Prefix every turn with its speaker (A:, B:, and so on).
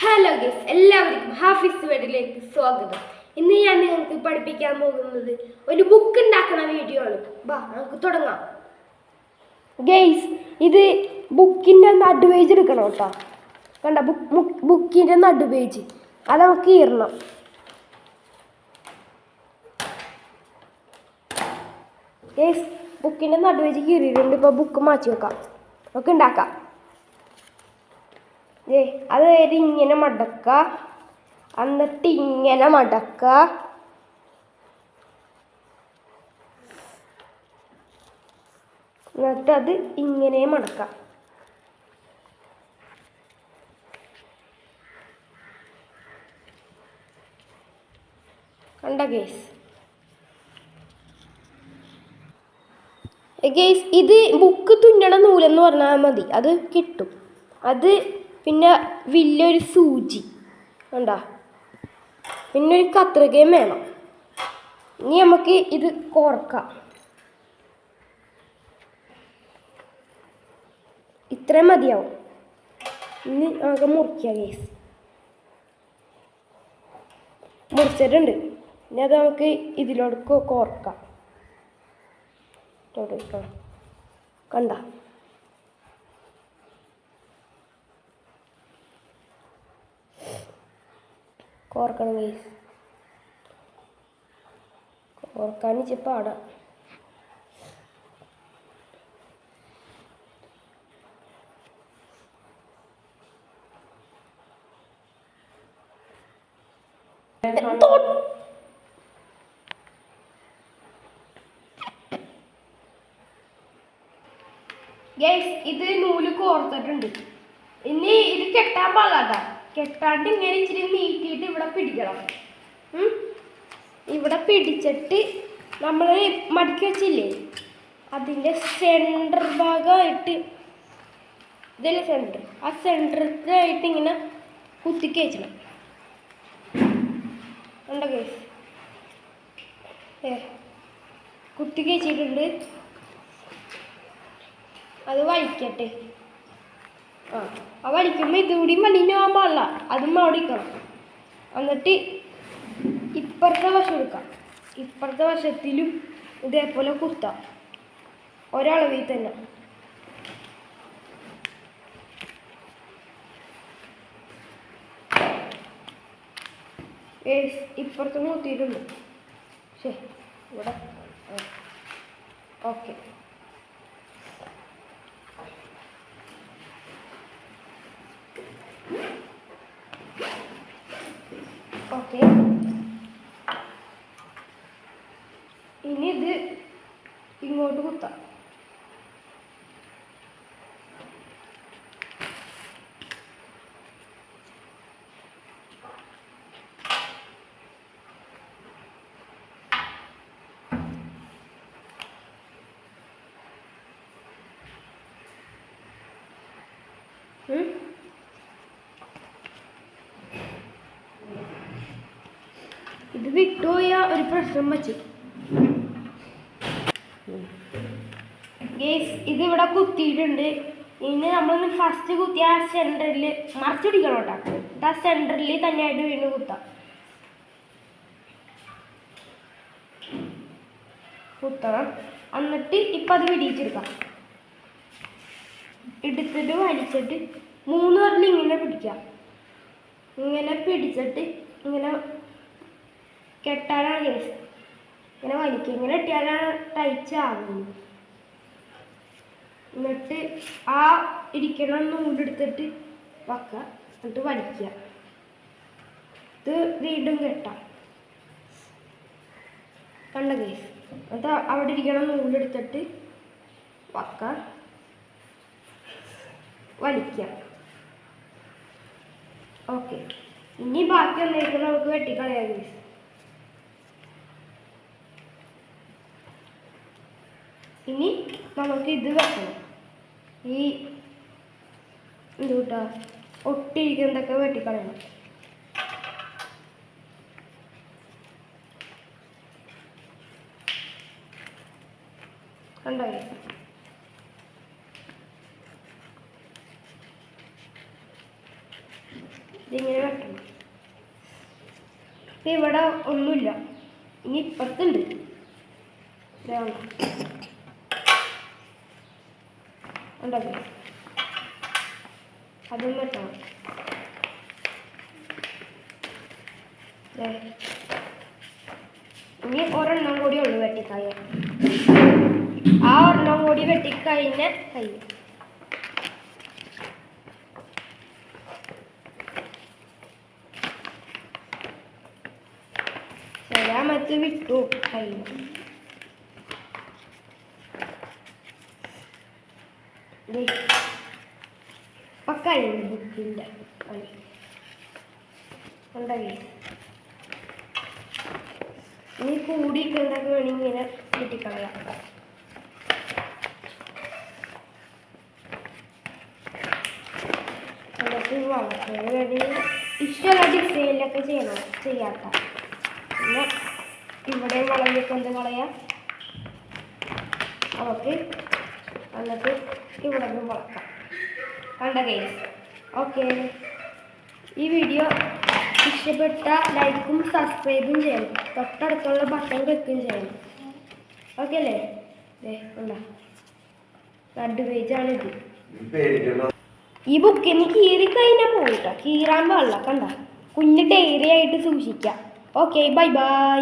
A: Hello guess എല്ലാവർക്കും ഹാഫിസ് വേഡിലേക്ക് സ്വാഗതം. ഇന്ന് ഞാൻ നിങ്ങൾക്ക് പഠിപ്പിക്കാൻ പോകുന്നത് ഒരു ബുക്ക് ഉണ്ടാക്കുന്ന വീഡിയോ ആണ്. ബാ നമുക്ക് തുടങ്ങാം. ഗെയ്സ് ഇത് ബുക്കിന്റെ നടുപേജ് എടുക്കണം കേട്ടോ. കണ്ട ബുക്ക് ബുക്കിന്റെ നടുപേജ് അത് നമുക്ക് കീറണം ഗെയ്സ് ബുക്കിന്റെ നടുപേജ് കീറിയിട്ടുണ്ട്. ഇപ്പോൾ ബുക്ക് മാറ്റി വെക്കാം. നമുക്ക് ഉണ്ടാക്കാം. ദേ അത് കഴിഞ്ഞ് ഇങ്ങനെ മടക്ക. എന്നിട്ട് ഇങ്ങനെ മടക്ക. എന്നിട്ട് അത് ഇങ്ങനെ മടക്കാം. ഗേസ് ഇത് ബുക്ക് തുന്നണ നൂലെന്ന് പറഞ്ഞാൽ മതി. അത് കിട്ടും. അത് പിന്നെ വലിയൊരു സൂചി. വേണ്ട പിന്നെ ഒരു കത്രികയും വേണം. ഇനി നമുക്ക് ഇത് കോർക്കാം. ഇത്രയും മതിയാവും. ഇനി നമുക്ക് മുറിക്കാം കേസ് മുറിച്ചിട്ടുണ്ട്. ഇനി അത് നമുക്ക് ഇതിലോട്ട് കോർക്കാം. കണ്ട? കോർക്കണം ഗൈസ് ഓർക്കാൻ ഇച്ചിരി പാടാ. ഗൈസ് ഇത് നൂൽ കോർത്തിട്ടുണ്ട് ഇനി ഇത് കെട്ടാൻ പാകാത്ത കെട്ടാണ്ട് ഇങ്ങനെ ഇച്ചിരി നീട്ടിയിട്ട് ഇവിടെ പിടിക്കണം. ഇവിടെ പിടിച്ചിട്ട് നമ്മൾ മടക്കി വെച്ചില്ലേ? അതിന്റെ സെന്റർ ഭാഗമായിട്ട്. ഇതല്ല സെന്റർ ആ സെന്ററിലായിട്ട് ഇങ്ങനെ കുത്തിക്ക് വെച്ചണം. ഉണ്ടോ കേസ് ഏ കുത്തിക്ക് വെച്ചിട്ടുണ്ട്. അത് വലിക്കട്ടെ. ആ ആ വലിക്കുമ്പോൾ ഇതുകൂടി പോകാൻ പാടില്ല. അതും അവിടെ എന്നിട്ട് ഇപ്പുറത്തെ വശം എടുക്കാം. ഇപ്പുറത്തെ വശത്തിലും ഇതേപോലെ കുത്താം. ഒരളവിൽ തന്നെ. ഇപ്പുറത്തും കുത്തിയിട്ടുണ്ട്. ശരി ഇവിടെ. ഓക്കെ. ഇനി ഇത് ഇങ്ങോട്ട് കുത്താം. ഇത് വിട്ടുപോയ ഒരു പ്രശ്നം വച്ചു. ഇത് ഇവിടെ കുത്തിയിട്ടുണ്ട്. ഇനി നമ്മളൊന്ന് ഫസ്റ്റ് കുത്തി ആ സെന്ററിൽ മറിച്ച് പിടിക്കണം കേട്ടോ ആ സെന്ററിൽ തന്നെയായിട്ട് വീണ്ടും കുത്താം. കുത്തണം. എന്നിട്ട് ഇപ്പം അത് പിടിച്ചെടുക്കാം എടുത്തിട്ട് വലിച്ചിട്ട് മൂന്ന് പേരിൽ ഇങ്ങനെ പിടിക്കാം ഇങ്ങനെ പിടിച്ചിട്ട് ഇങ്ങനെ കെട്ടാനാണ് കേസ് ഇങ്ങനെ വലിക്കുക. ഇങ്ങനെ ഇട്ടിയാലാണ് ടൈറ്റ് എന്നിട്ട് ആ ഇരിക്കണ നൂലെടുത്തിട്ട് വക്കുക എന്നിട്ട് വലിക്കുക ഇത് വീണ്ടും കെട്ടാം. കണ്ട എന്നിട്ട് അവിടെ ഇരിക്കണ നൂലെടുത്തിട്ട് വക്കുക വലിക്കുക ഓക്കെ ഇനി ബാക്കി വന്നേക്ക് നമുക്ക് വെട്ടിക്കളയാം കേസ് ഇനി നമുക്ക് ഇത് വെക്കണം. ഈ എന്തുട്ടാ? ഒട്ടിയിരിക്കുന്നതൊക്കെ വെട്ടിക്കളയണം കണ്ടായി ഇതിങ്ങനെ വെട്ടണം. ഇപ്പം ഇവിടെ ഒന്നുമില്ല. ഇനി ഇപ്പുറത്തുണ്ട്. ഇതാ കണ്ടോ. ഉണ്ടല്ലോ അതും ദേ. ഇനി ഒരെണ്ണം കൂടി ഉള്ളു വെട്ടിക്കായ. ആ ഒരെണ്ണം കൂടി വെട്ടിക്കഴിഞ്ഞ കഴിയും സലാമത്ത് വിട്ടു കഴിഞ്ഞു ഇപ്പൊ കഴിഞ്ഞു ബുക്കിന്റെ പണി. ഉണ്ടായി ഇനി കൂടി എന്തൊക്കെ വേണമെങ്കിൽ ഇങ്ങനെ വേണ്ടി ഇഷ്ടമുള്ള ഡിസൈനിലൊക്കെ ചെയ്യണം ചെയ്യാത്ത. പിന്നെ ഇവിടെ വളഞ്ഞിട്ട് എന്ത് കളയാം എന്നിട്ട് ഇവിടെ നിന്ന് വളർത്താം കണ്ട കേസ് ഓക്കെ ഈ വീഡിയോ ഇഷ്ടപ്പെട്ട ലൈക്കും സബ്സ്ക്രൈബും ചെയ്യണം. തൊട്ടടുത്തുള്ള ബട്ടൺ ക്ലിക്കും ചെയ്യണം. ഓക്കെ അല്ലേ? ഉണ്ടാ റെഡ് പേജാണ് ഇത്.
B: ഈ
A: ഈ ബുക്കിന് കീറി കഴിഞ്ഞാൽ പോയിട്ടോ. കീറാൻ പാടില്ല. കണ്ട? കുഞ്ഞ് ഡയറി ആയിട്ട് സൂക്ഷിക്കാം. Okay bye bye